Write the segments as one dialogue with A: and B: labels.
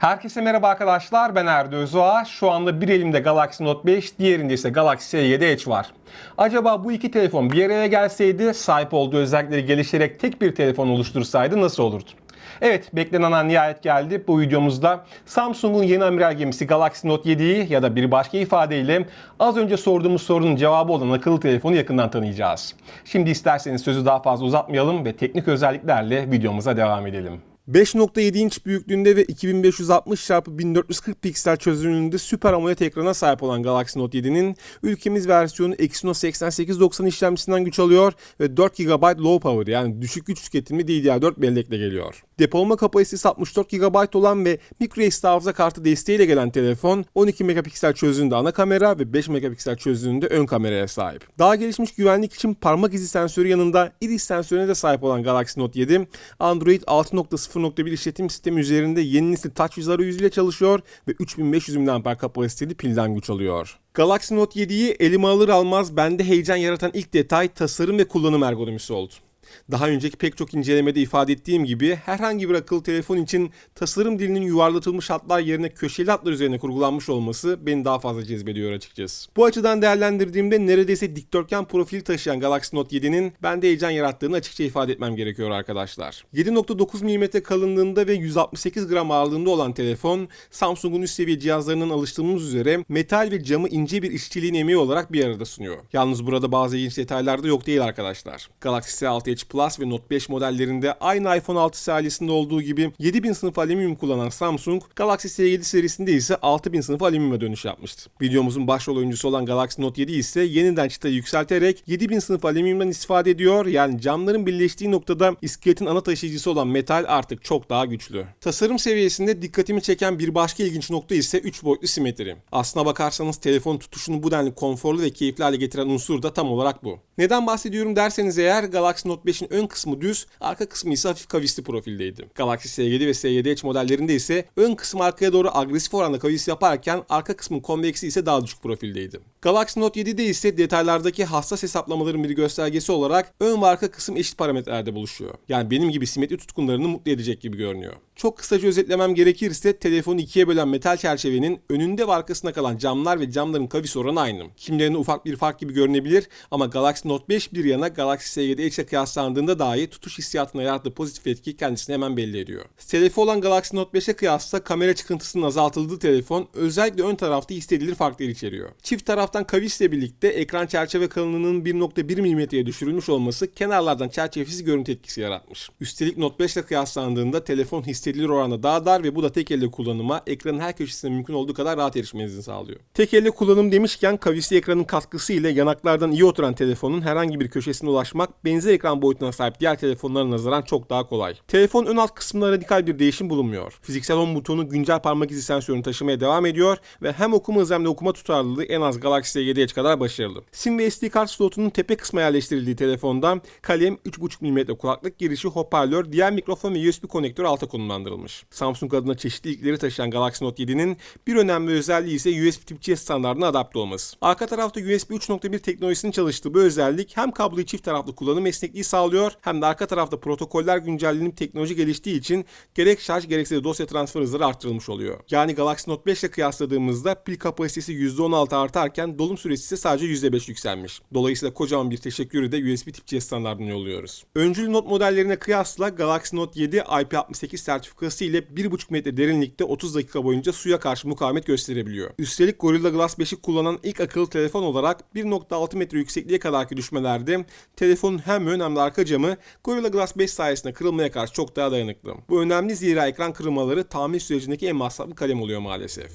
A: Herkese merhaba arkadaşlar ben Erdo Özoğa. Şu anda bir elimde Galaxy Note 5, diğerinde ise Galaxy S7 Edge var. Acaba bu iki telefon bir araya gelseydi, sahip olduğu özellikleri geliştirerek tek bir telefon oluştursaydı nasıl olurdu? Evet, beklenen an nihayet geldi. Bu videomuzda Samsung'un yeni amiral gemisi Galaxy Note 7'yi ya da bir başka ifadeyle az önce sorduğumuz sorunun cevabı olan akıllı telefonu yakından tanıyacağız. Şimdi isterseniz sözü daha fazla uzatmayalım ve teknik özelliklerle videomuza devam edelim. 5.7 inç büyüklüğünde ve 2560 x 1440 piksel çözünürlüğünde Super AMOLED ekrana sahip olan Galaxy Note 7'nin ülkemiz versiyonu Exynos 8890 işlemcisinden güç alıyor ve 4 GB low power yani düşük güç tüketimli DDR4 bellekle geliyor. Depolama kapasitesi 64 GB olan ve microSD hafıza kartı desteğiyle gelen telefon 12 megapiksel çözünürlüğünde ana kamera ve 5 megapiksel çözünürlüğünde ön kameraya sahip. Daha gelişmiş güvenlik için parmak izi sensörü yanında iris sensörüne de sahip olan Galaxy Note 7 Android 6.0.1 işletim sistemi üzerinde yeni nesil TouchWiz arayüzüyle çalışıyor ve 3500 mAh kapasiteli pilden güç alıyor. Galaxy Note 7'yi elime alır almaz bende heyecan yaratan ilk detay tasarım ve kullanım ergonomisi oldu. Daha önceki pek çok incelemede ifade ettiğim gibi herhangi bir akıllı telefon için tasarım dilinin yuvarlatılmış hatlar yerine köşeli hatlar üzerine kurgulanmış olması beni daha fazla cezbediyor açıkçası. Bu açıdan değerlendirdiğimde neredeyse dikdörtgen profil taşıyan Galaxy Note 7'nin bende heyecan yarattığını açıkça ifade etmem gerekiyor arkadaşlar. 7.9 mm kalınlığında ve 168 gram ağırlığında olan telefon Samsung'un üst seviye cihazlarının alıştığımız üzere metal ve camı ince bir işçiliğin emeği olarak bir arada sunuyor. Yalnız burada bazı ilginç detaylar da yok değil arkadaşlar. Galaxy S6'ya 5 Plus ve Note 5 modellerinde aynı iPhone 6 serisinde olduğu gibi 7000 sınıf alüminyum kullanan Samsung, Galaxy S7 serisinde ise 6000 sınıf alüminyuma dönüş yapmıştı. Videomuzun başrol oyuncusu olan Galaxy Note 7 ise yeniden çıtayı yükselterek 7000 sınıf alüminyumdan istifade ediyor. Yani camların birleştiği noktada iskeletin ana taşıyıcısı olan metal artık çok daha güçlü. Tasarım seviyesinde dikkatimi çeken bir başka ilginç nokta ise 3 boyutlu simetri. Aslına bakarsanız telefon tutuşunu bu denli konforlu ve keyifli hale getiren unsur da tam olarak bu. Neden bahsediyorum derseniz eğer Galaxy Note 5 5'in ön kısmı düz, arka kısmı ise hafif kavisli profildeydi. Galaxy S7 ve S7 Edge modellerinde ise ön kısım arkaya doğru agresif oranda kavis yaparken arka kısmın konveksi ise daha düşük profildeydi. Galaxy Note 7'de ise detaylardaki hassas hesaplamaların bir göstergesi olarak ön ve arka kısım eşit parametrelerde buluşuyor. Yani benim gibi simetri tutkunlarını mutlu edecek gibi görünüyor. Çok kısaca özetlemem gerekirse telefonu ikiye bölen metal çerçevenin önünde ve arkasında kalan camlar ve camların kavis oranı aynı. Kimlerine ufak bir fark gibi görünebilir ama Galaxy Note 5 bir yana Galaxy S7 Edge'e kıyaslandığında dahi tutuş hissiyatına yarattığı pozitif etki kendisini hemen belli ediyor. Hedefi olan Galaxy Note 5'e kıyasla kamera çıkıntısının azaltıldığı telefon özellikle ön tarafta hissedilir farklar içeriyor. Çift taraftan kavisle birlikte ekran çerçeve kalınlığının 1.1 mm'ye düşürülmüş olması kenarlardan çerçevesiz görüntü etkisi yaratmış. Üstelik Note 5 ile kıyaslandığında telefon hissedilir oranda daha dar ve bu da tek elle kullanıma ekranın her köşesine mümkün olduğu kadar rahat erişmenizi sağlıyor. Tek elle kullanım demişken kavisli ekranın katkısı ile yanaklardan iyi oturan telefonun herhangi bir köşesine ulaşmak benzer ekran boyutuna sahip diğer telefonlara nazaran çok daha kolay. Telefon ön alt kısmında radikal bir değişim bulunmuyor. Fiziksel home butonu güncel parmak izi sensörünü taşımaya devam ediyor ve hem okuma hızı hem de okuma tutarlılığı en az Galaxy S7 Edge kadar başarılı. SIM ve SD kart slotunun tepe kısmına yerleştirildiği telefonda kalem, 3.5 mm kulaklık girişi, hoparlör, diğer mikrofon ve USB konektörü alta konumlandırılmış. Samsung adına çeşitli ilkleri taşıyan Galaxy Note 7'nin bir önemli özelliği ise USB Type-C standartına adapte olması. Arka tarafta USB 3.1 teknolojisinin çalıştığı bu özellik hem kabloyu çift taraflı kullanım esnekliği sağlıyor hem de arka tarafta protokoller güncellenip teknoloji geliştiği için gerek şarj gerekse de dosya transfer hızları arttırılmış oluyor. Yani Galaxy Note 5 ile kıyasladığımızda pil kapasitesi %16 artarken dolum süresi ise sadece %5 yükselmiş. Dolayısıyla kocaman bir teşekkürü de USB Type-C standartına yolluyoruz. Öncül Note modellerine kıyasla Galaxy Note 7 IP68 sertifikası ile 1.5 metre derinlikte 30 dakika boyunca suya karşı mukavemet gösterebiliyor. Üstelik Gorilla Glass 5'i kullanan ilk akıllı telefon olarak 1.6 metre yüksekliğe kadarki düşmelerde telefonun hem ön hem de arka camı Gorilla Glass 5 sayesinde kırılmaya karşı çok daha dayanıklı. Bu önemli zira ekran kırılmaları tamir sürecindeki en masraflı kalem oluyor maalesef.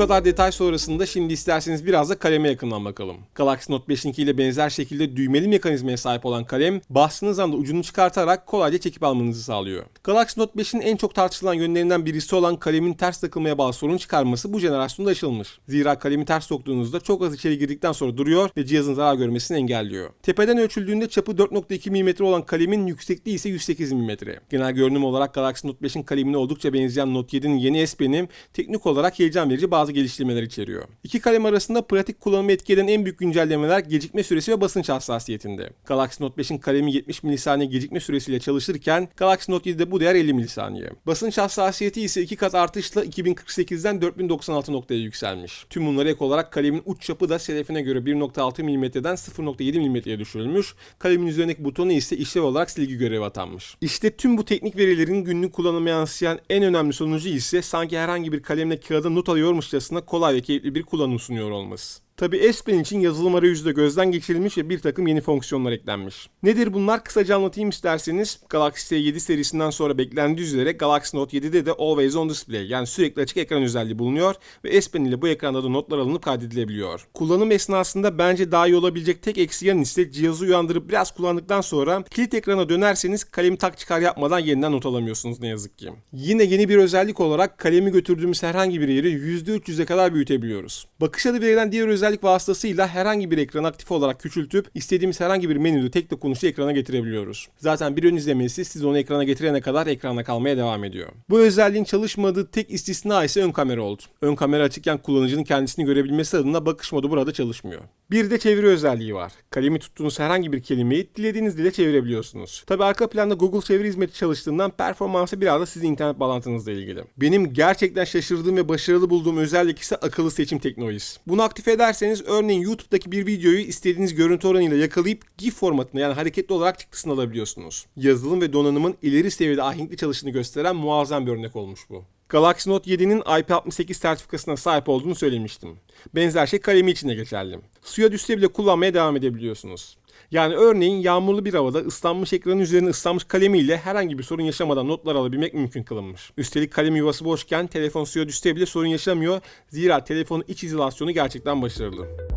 A: Kadar detay sonrasında şimdi isterseniz biraz da kaleme yakından bakalım. Galaxy Note 5'inki ile benzer şekilde düğmeli mekanizmaya sahip olan kalem bastığınız anda ucunu çıkartarak kolayca çekip almanızı sağlıyor. Galaxy Note 5'in en çok tartışılan yönlerinden birisi olan kalemin ters takılmaya bağlı sorun çıkarması bu jenerasyonda aşılmış. Zira kalemi ters soktuğunuzda çok az içeri girdikten sonra duruyor ve cihazın zarar görmesini engelliyor. Tepeden ölçüldüğünde çapı 4.2 mm olan kalemin yüksekliği ise 108 mm. Genel görünüm olarak Galaxy Note 5'in kalemine oldukça benzeyen Note 7'nin yeni S Pen'i teknik olarak heyecan verici bazı geliştirmeler içeriyor. İki kalem arasında pratik kullanımı etki eden en büyük güncellemeler gecikme süresi ve basınç hassasiyetinde. Galaxy Note 5'in kalemi 70 milisaniye gecikme süresiyle çalışırken Galaxy Note 7'de bu değer 50 milisaniye. Basınç hassasiyeti ise iki kat artışla 2048'den 4096 noktaya yükselmiş. Tüm bunlara ek olarak kalemin uç çapı da selefine göre 1.6 mm'den 0.7 mm'ye düşürülmüş. Kalemin üzerindeki butonu ise işlev olarak silgi görevi atanmış. İşte tüm bu teknik verilerin günlük kullanıma yansıyan en önemli sonucu ise sanki herhangi bir kalemle kağıda not alıyormuşçasına kolay ve keyifli bir kullanım sunuyor olması. Tabi S Pen için yazılım arayüzü de gözden geçirilmiş ve bir takım yeni fonksiyonlar eklenmiş. Nedir bunlar? Kısaca anlatayım isterseniz. Galaxy S7 serisinden sonra beklendiği üzere Galaxy Note 7'de de Always On Display yani sürekli açık ekran özelliği bulunuyor ve S Pen ile bu ekranda da notlar alınıp kaydedilebiliyor. Kullanım esnasında bence daha iyi olabilecek tek eksi yan ise cihazı uyandırıp biraz kullandıktan sonra kilit ekrana dönerseniz kalemi tak çıkar yapmadan yeniden not alamıyorsunuz ne yazık ki. Yine yeni bir özellik olarak kalemi götürdüğümüz herhangi bir yeri %300'e kadar büyütebiliyoruz. Bakış adı verilen diğer özellik vasıtasıyla herhangi bir ekranı aktif olarak küçültüp istediğimiz herhangi bir menüyü tek dokunuşla ekrana getirebiliyoruz. Zaten bir ön izlemesi siz onu ekrana getirene kadar ekranda kalmaya devam ediyor. Bu özelliğin çalışmadığı tek istisna ise ön kamera oldu. Ön kamera açıkken kullanıcının kendisini görebilmesi adına bakış modu burada çalışmıyor. Bir de çeviri özelliği var. Kalemi tuttuğunuz herhangi bir kelimeyi dilediğiniz dile çevirebiliyorsunuz. Tabi arka planda Google çeviri hizmeti çalıştığından performansı biraz da sizin internet bağlantınızla ilgili. Benim gerçekten şaşırdığım ve başarılı bulduğum özellik ise akıllı seçim teknolojisi. Bunu aktif ederseniz örneğin YouTube'daki bir videoyu istediğiniz görüntü oranıyla yakalayıp GIF formatında yani hareketli olarak çıktısını alabiliyorsunuz. Yazılım ve donanımın ileri seviyede ahenkli çalıştığını gösteren muazzam bir örnek olmuş bu. Galaxy Note 7'nin IP68 sertifikasına sahip olduğunu söylemiştim. Benzer şey kalemi için de geçerli. Suya düşse bile kullanmaya devam edebiliyorsunuz. Yani örneğin yağmurlu bir havada ıslanmış ekranın üzerine ıslanmış kalemiyle herhangi bir sorun yaşamadan notlar alabilmek mümkün kılınmış. Üstelik kalem yuvası boşken telefon suya düşse bile sorun yaşamıyor. Zira telefonun iç izolasyonu gerçekten başarılı.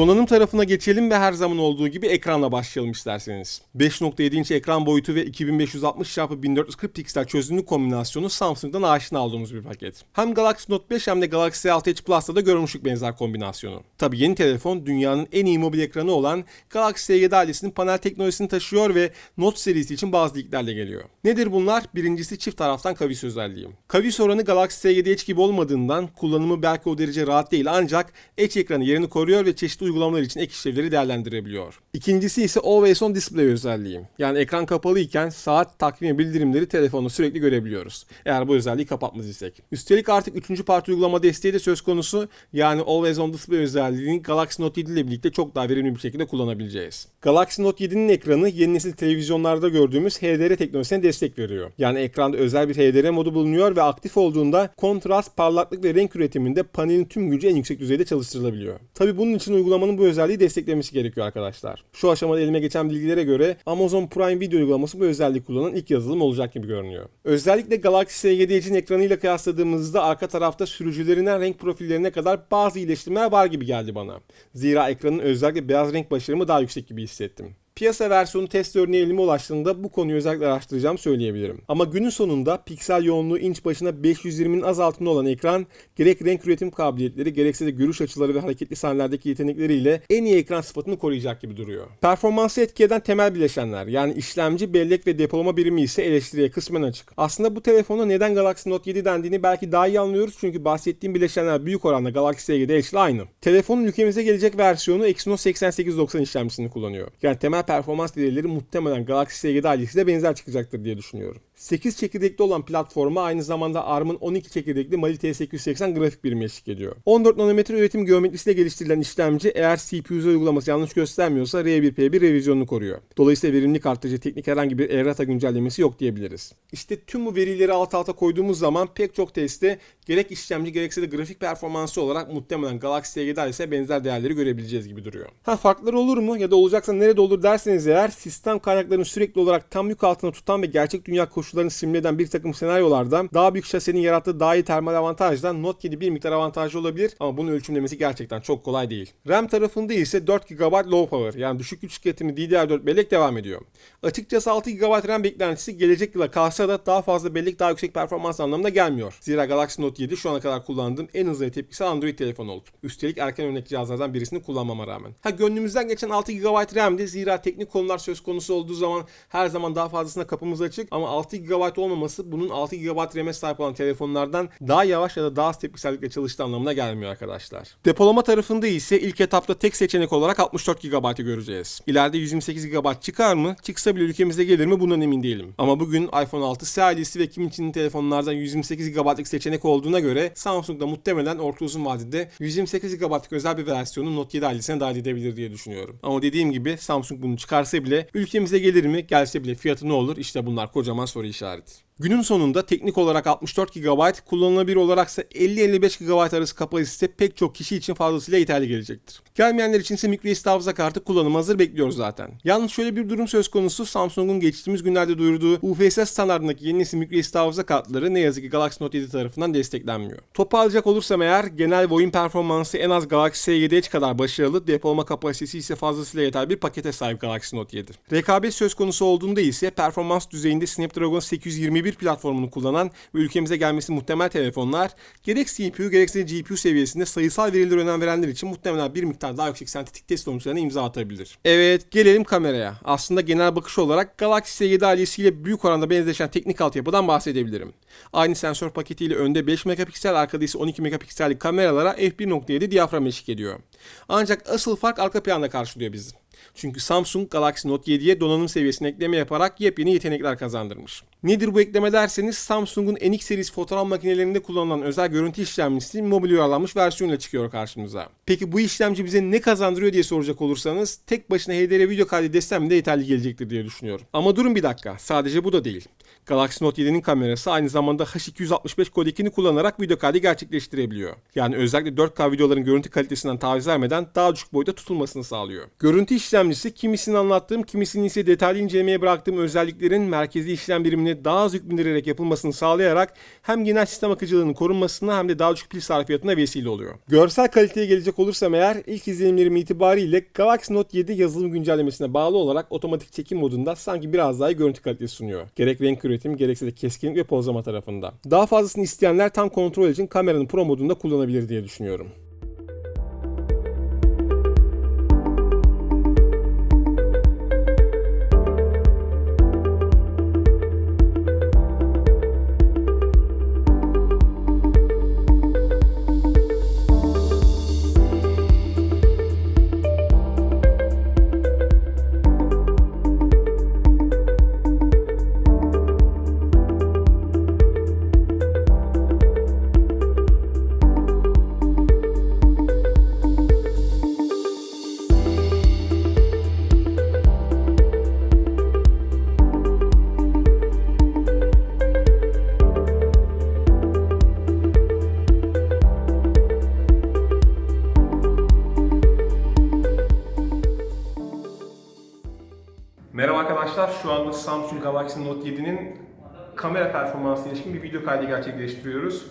A: Donanım tarafına geçelim ve her zaman olduğu gibi ekranla başlayalım isterseniz. 5.7 inç ekran boyutu ve 2560 x 1440 piksel çözünürlük kombinasyonu Samsung'dan aşina olduğumuz bir paket. Hem Galaxy Note 5 hem de Galaxy S6 Edge Plus'ta da görmüştük benzer kombinasyonu. Tabi yeni telefon dünyanın en iyi mobil ekranı olan Galaxy S7 ailesinin panel teknolojisini taşıyor ve Note serisi için bazı liglerle geliyor. Nedir bunlar? Birincisi çift taraftan kavis özelliği. Kavis oranı Galaxy S7 Edge gibi olmadığından kullanımı belki o derece rahat değil ancak Edge ekranı yerini koruyor ve çeşitli uygulamalar için ek işlevleri değerlendirebiliyor. İkincisi ise Always On Display özelliği. Yani ekran kapalı iken saat, takvim ve bildirimleri telefonda sürekli görebiliyoruz. Eğer bu özelliği kapatmaz isek. Üstelik artık 3. parti uygulama desteği de söz konusu. Yani Always On Display özelliğini Galaxy Note 7 ile birlikte çok daha verimli bir şekilde kullanabileceğiz. Galaxy Note 7'nin ekranı yeni nesil televizyonlarda gördüğümüz HDR teknolojisine destek veriyor. Yani ekranda özel bir HDR modu bulunuyor ve aktif olduğunda kontrast, parlaklık ve renk üretiminde panelin tüm gücü en yüksek düzeyde çalıştırılabiliyor. Tabi bunun için uygulamanın bu özelliği desteklemesi gerekiyor arkadaşlar. Şu aşamada elime geçen bilgilere göre Amazon Prime Video uygulaması bu özelliği kullanan ilk yazılım olacak gibi görünüyor. Özellikle Galaxy S7 Edge'in ekranıyla kıyasladığımızda arka tarafta sürücülerinden renk profillerine kadar bazı iyileştirmeler var gibi geldi bana. Zira ekranın özellikle beyaz renk başarımı daha yüksek gibi hissettim. Piyasa versiyonu test örneği elime ulaştığında bu konuyu özellikle araştıracağım söyleyebilirim. Ama günün sonunda piksel yoğunluğu inç başına 520'nin az altında olan ekran gerek renk üretim kabiliyetleri gerekse de görüş açıları ve hareketli sahnelerdeki yetenekleriyle en iyi ekran sıfatını koruyacak gibi duruyor. Performansı etki eden temel bileşenler yani işlemci, bellek ve depolama birimi ise eleştiriye kısmen açık. Aslında bu telefonda neden Galaxy Note 7 dendiğini belki daha iyi anlıyoruz çünkü bahsettiğim bileşenler büyük oranda Galaxy S7 Edge ile aynı. Telefonun ülkemize gelecek versiyonu Exynos 8890 işlemcisini kullanıyor. Yani temel performans değerleri muhtemelen Galaxy S7 ailesi de benzer çıkacaktır diye düşünüyorum. 8 çekirdekli olan platforma aynı zamanda ARM'ın 12 çekirdekli Mali T880 grafik birimi eşlik ediyor. 14 nanometre üretim geometrisiyle geliştirilen işlemci eğer CPU uygulaması yanlış göstermiyorsa R1P1 revizyonunu koruyor. Dolayısıyla verimlilik artırıcı teknik herhangi bir errata güncellemesi yok diyebiliriz. İşte tüm bu verileri alt alta koyduğumuz zaman pek çok testte gerek işlemci gerekse de grafik performansı olarak muhtemelen Galaxy S7 ise benzer değerleri görebileceğiz gibi duruyor. Ha farkları olur mu ya da olacaksa nerede olur derseniz eğer sistem kaynaklarını sürekli olarak tam yük altında tutan ve gerçek dünya koşullarını simüle eden bir takım senaryolarda daha büyük şasenin yarattığı daha iyi termal avantajdan Note 7 bir miktar avantajlı olabilir ama bunun ölçümlemesi gerçekten çok kolay değil. RAM tarafında ise 4 GB low power yani düşük güç tüketimi DDR4 bellek devam ediyor. Açıkçası 6 GB RAM beklentisi gelecek yıla kalsa da daha fazla bellek daha yüksek performans anlamına gelmiyor. Zira Galaxy Note 7 şu ana kadar kullandığım en hızlı tepkisi Android telefon oldu. Üstelik erken örnek cihazlardan birisini kullanmama rağmen. Ha gönlümüzden geçen 6 GB RAM'di zira teknik konular söz konusu olduğu zaman her zaman daha fazlasına kapımız açık ama 6 GB olmaması bunun 6 GB RAM'e sahip olan telefonlardan daha yavaş ya da daha az tepkisellikle çalıştığı anlamına gelmiyor arkadaşlar. Depolama tarafında ise ilk etapta tek seçenek olarak 64 GB'ı göreceğiz. İleride 128 GB çıkar mı? Çıksa bile ülkemize gelir mi? Bundan emin değilim. Ama bugün iPhone 6 serisi ve kim için telefonlardan 128 GB'lık seçenek olduğuna göre Samsung da muhtemelen orta uzun vadede 128 GB'lık özel bir versiyonu Note 7 ailesine dahil edebilir diye düşünüyorum. Ama dediğim gibi Samsung bunu çıkarsa bile ülkemize gelir mi? Gelse bile fiyatı ne olur? İşte bunlar kocaman soru işareti. Günün sonunda teknik olarak 64 GB, kullanılabilir olaraksa 50-55 GB arası kapasite pek çok kişi için fazlasıyla yeterli gelecektir. Gelmeyenler için ise microSD hafıza kartı kullanım hazır bekliyoruz zaten. Yalnız şöyle bir durum söz konusu Samsung'un geçtiğimiz günlerde duyurduğu UFS standartındaki yeni nesil microSD hafıza kartları ne yazık ki Galaxy Note 7 tarafından desteklenmiyor. Toparlayacak olursam eğer genel oyun performansı en az Galaxy S7 Edge kadar başarılı, depolama kapasitesi ise fazlasıyla yeterli bir pakete sahip Galaxy Note 7. Rekabet söz konusu olduğunda ise performans düzeyinde Snapdragon 821 platformunu kullanan ve ülkemize gelmesi muhtemel telefonlar gerek CPU gerekse GPU seviyesinde sayısal verilere önem verenler için muhtemelen bir miktar daha yüksek sentetik test sonuçlarına imza atabilir. Evet gelelim kameraya. Aslında genel bakış olarak Galaxy S7 ailesiyle büyük oranda benzeşen teknik altyapıdan bahsedebilirim. Aynı sensör paketiyle önde 5 megapiksel arkada ise 12 megapiksellik kameralara f1.7 diyafram eşlik ediyor. Ancak asıl fark arka planda karşılıyor bizi. Çünkü Samsung Galaxy Note 7'ye donanım seviyesine ekleme yaparak yepyeni yetenekler kazandırmış. Nedir bu ekleme derseniz Samsung'un NX serisi fotoğraf makinelerinde kullanılan özel görüntü işlemcisi mobil uyarlanmış versiyonuyla çıkıyor karşımıza. Peki bu işlemci bize ne kazandırıyor diye soracak olursanız tek başına HDR video kaydı desem de yeterli gelecektir diye düşünüyorum. Ama durun bir dakika sadece bu da değil. Galaxy Note 7'nin kamerası aynı zamanda H265 kodekini kullanarak video kaydı gerçekleştirebiliyor. Yani özellikle 4K videoların görüntü kalitesinden taviz vermeden daha düşük boyutta tutulmasını sağlıyor. Görüntü işlemcisi kimisini anlattığım, kimisini ise detaylı incelemeye bıraktığım özelliklerin merkezi işlem birimine daha az yük bindirerek yapılmasını sağlayarak hem genel sistem akıcılığının korunmasına hem de daha düşük pil sarfiyatına vesile oluyor. Görsel kaliteye gelecek olursam eğer ilk izlenimlerim itibariyle Galaxy Note 7 yazılım güncellemesine bağlı olarak otomatik çekim modunda sanki biraz daha iyi görüntü kalitesi sunuyor. Gerek renk üretim gerekse de keskinlik ve pozlama tarafında. Daha fazlasını isteyenler tam kontrol için kameranın pro modunda kullanabilir diye düşünüyorum. Galaxy Note 7'nin kamera performansına ilişkin bir video kaydı gerçekleştiriyoruz.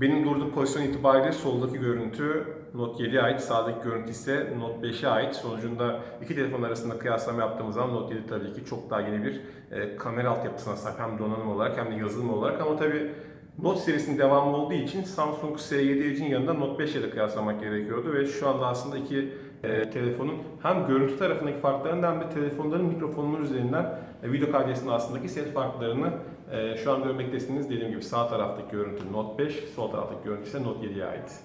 A: Benim durduğum pozisyon itibariyle soldaki görüntü Note 7'ye ait, sağdaki görüntü ise Note 5'e ait. Sonucunda iki telefon arasında kıyaslama yaptığımız zaman Note 7 tabii ki çok daha yeni bir e, kamera altyapısına sahip hem donanım olarak hem de yazılım olarak ama tabii Note serisinin devamı olduğu için Samsung S7 Edge'in yanında Note 5 ile kıyaslamak gerekiyordu ve şu anda aslında iki e, telefonun hem görüntü tarafındaki farklarını hem telefonların mikrofonları üzerinden e, video kaydı esnasındaki ses farklarını e, şu an görmektesiniz. Dediğim gibi sağ taraftaki görüntü Note 5, sol taraftaki görüntü ise Note 7'ye ait.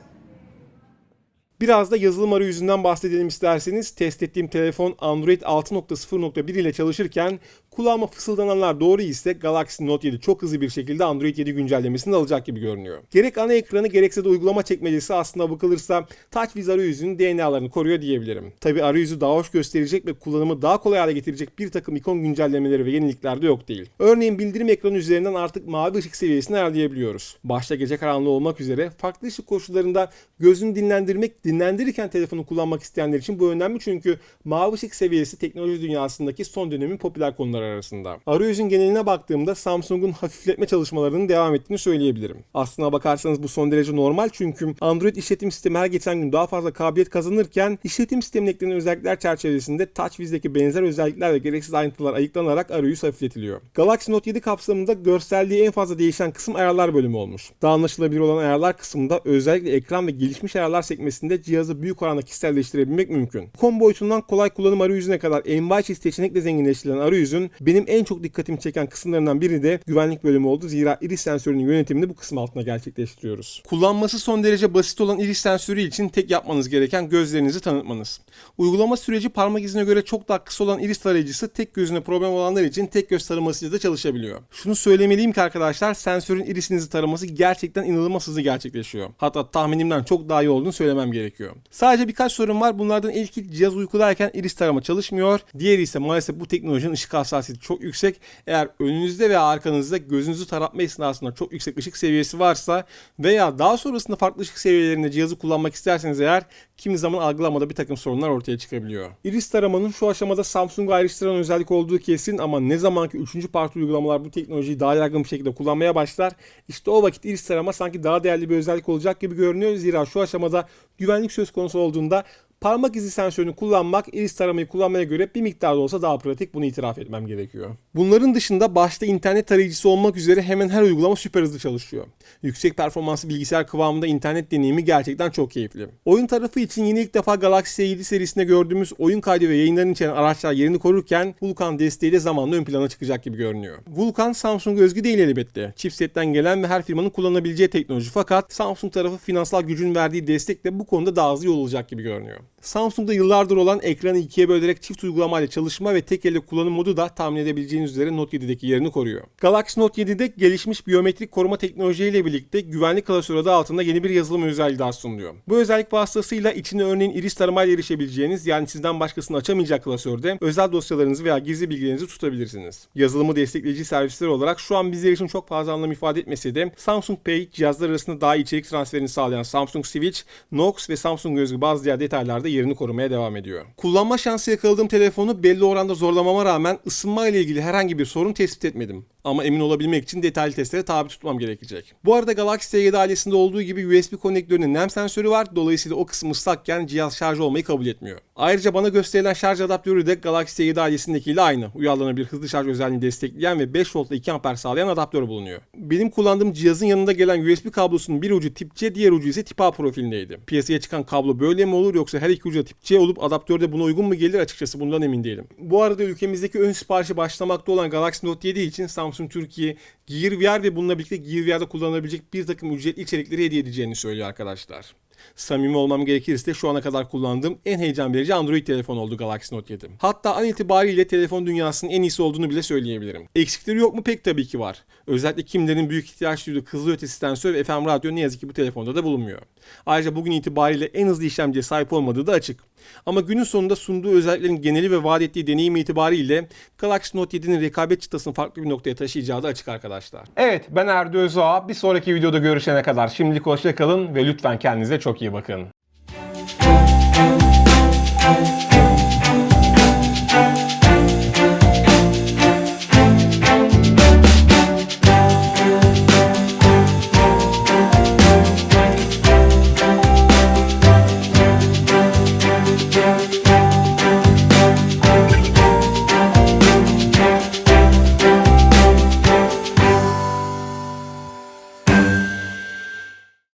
A: Biraz da yazılım arayüzünden bahsedelim isterseniz. Test ettiğim telefon Android 6.0.1 ile çalışırken kulağıma fısıldananlar doğru ise Galaxy Note 7 çok hızlı bir şekilde Android 7 güncellemesini alacak gibi görünüyor. Gerek ana ekranı gerekse de uygulama çekmecesi aslında bakılırsa TouchWiz arayüzünün DNA'larını koruyor diyebilirim. Tabi arayüzü daha hoş gösterecek ve kullanımı daha kolay hale getirecek bir takım ikon güncellemeleri ve yenilikler de yok değil. Örneğin bildirim ekranı üzerinden artık mavi ışık seviyesini ayarlayabiliyoruz. Başta gece karanlığı olmak üzere farklı ışık koşullarında gözünü dinlendirmek Dinlendirirken telefonu kullanmak isteyenler için bu önemli çünkü mavi ışık seviyesi teknoloji dünyasındaki son dönemin popüler konular arasında. Arayüzün geneline baktığımda Samsung'un hafifletme çalışmalarının devam ettiğini söyleyebilirim. Aslına bakarsanız bu son derece normal çünkü Android işletim sistemi her geçen gün daha fazla kabiliyet kazanırken işletim sistemine eklenen özellikler çerçevesinde TouchWiz'deki benzer özellikler ve gereksiz ayrıntılar ayıklanarak arayüz hafifletiliyor. Galaxy Note 7 kapsamında görselliği en fazla değişen kısım ayarlar bölümü olmuş. Daha anlaşılabilir olan ayarlar kısmında özellikle ekran ve gelişmiş ayarlar sekmesinde cihazı büyük oranda kişiselleştirebilmek mümkün. Kom boyutundan kolay kullanım arayüzüne kadar envai çeşit seçenekle zenginleştirilen arayüzün benim en çok dikkatimi çeken kısımlarından biri de güvenlik bölümü oldu. Zira iris sensörünün yönetimini bu kısım altında gerçekleştiriyoruz. Kullanması son derece basit olan iris sensörü için tek yapmanız gereken gözlerinizi tanıtmanız. Uygulama süreci parmak izine göre çok daha kısa olan iris tarayıcısı tek gözüne problem olanlar için tek göz taramasıyla da çalışabiliyor. Şunu söylemeliyim ki arkadaşlar sensörün irisinizi taraması gerçekten inanılmaz hızlı gerçekleşiyor. Hatta tahminimden çok daha iyi olduğunu söylemem gerekiyor. Sadece birkaç sorun var. Bunlardan ilki cihaz uykudayken iris tarama çalışmıyor. Diğeri ise maalesef bu teknolojinin ışık hassasiyeti çok yüksek. Eğer önünüzde veya arkanızda gözünüzü taratma esnasında çok yüksek ışık seviyesi varsa veya daha sonrasında farklı ışık seviyelerinde cihazı kullanmak isterseniz eğer kimi zaman algılamada bir takım sorunlar ortaya çıkabiliyor. Iris taramanın şu aşamada Samsung'u ayrıştıran özellik olduğu kesin ama ne zamanki 3. parti uygulamalar bu teknolojiyi daha yaygın bir şekilde kullanmaya başlar işte o vakit iris tarama sanki daha değerli bir özellik olacak gibi görünüyor. Zira şu aşamada güvenlik söz konusu olduğunda Parmak izi sensörünü kullanmak iris taramayı kullanmaya göre bir miktar da olsa daha pratik bunu itiraf etmem gerekiyor. Bunların dışında başta internet tarayıcısı olmak üzere hemen her uygulama süper hızlı çalışıyor. Yüksek performanslı bilgisayar kıvamında internet deneyimi gerçekten çok keyifli. Oyun tarafı için yine ilk defa Galaxy S7 serisinde gördüğümüz oyun kaydı ve yayınlarını içeren araçlar yerini korurken Vulkan desteği de zamanla ön plana çıkacak gibi görünüyor. Vulkan Samsung'a özgü değil elbette. Chipsetten gelen ve her firmanın kullanabileceği teknoloji fakat Samsung tarafı finansal gücün verdiği destekle bu konuda daha hızlı yol alacak gibi görünüyor. Samsung'da yıllardır olan ekranı ikiye bölerek çift uygulamayla çalışma ve tek elle kullanım modu da tahmin edebileceğiniz üzere Note 7'deki yerini koruyor. Galaxy Note 7'de gelişmiş biyometrik koruma teknolojileriyle birlikte güvenlik klasörü adı altında yeni bir yazılım özelliği daha sunuluyor. Bu özellik vasıtasıyla içine örneğin iris taramayla erişebileceğiniz yani sizden başkasını açamayacak klasörde özel dosyalarınızı veya gizli bilgilerinizi tutabilirsiniz. Yazılımı destekleyici servisler olarak şu an bizler için çok fazla anlam ifade etmese de Samsung Pay cihazlar arasında daha içerik transferini sağlayan Samsung Switch, Knox ve Samsung özgü bazı diğer detaylarda yerini korumaya devam ediyor. Kullanma şansı yakaladığım telefonu belli oranda zorlamama rağmen ısınma ile ilgili herhangi bir sorun tespit etmedim. Ama emin olabilmek için detaylı testlere tabi tutmam gerekecek. Bu arada Galaxy S7 ailesinde olduğu gibi USB konnektörünün nem sensörü var. Dolayısıyla o kısım ıslakken cihaz şarj olmayı kabul etmiyor. Ayrıca bana gösterilen şarj adaptörü de Galaxy S7 ailesindekiyle aynı. Uyarlanabilir hızlı şarj özelliğini destekleyen ve 5 voltla 2 amper sağlayan adaptör bulunuyor. Benim kullandığım cihazın yanında gelen USB kablosunun bir ucu tip C, diğer ucu ise tip A profilindeydi. Piyasaya çıkan kablo böyle mi olur yoksa her iki ucu da tip C olup adaptörde buna uygun mu gelir açıkçası bundan emin değilim. Bu arada ülkemizdeki ön siparişi başlamakta olan Galaxy Note 7 için Samsung Türkiye Gear ve bununla birlikte Gear VR'da kullanılabilecek bir takım ücretli içerikleri hediye edeceğini söylüyor arkadaşlar. Samimi olmam gerekirse şu ana kadar kullandığım en heyecan verici Android telefon oldu Galaxy Note 7. Hatta an itibariyle telefon dünyasının en iyisi olduğunu bile söyleyebilirim. Eksikleri yok mu? Pek tabii ki var. Özellikle kimlerin büyük ihtiyaç duyduğu hızlı ötesi sensör ve FM radyo ne yazık ki bu telefonda da bulunmuyor. Ayrıca bugün itibariyle en hızlı işlemciye sahip olmadığı da açık. Ama günün sonunda sunduğu özelliklerin geneli ve vaat ettiği deneyim itibariyle Galaxy Note 7'nin rekabet çıtasını farklı bir noktaya taşıyacağı da açık arkadaşlar. Evet ben Erdo Özağ. Bir sonraki videoda görüşene kadar şimdilik hoşçakalın ve lütfen kendinize çok iyi bakın.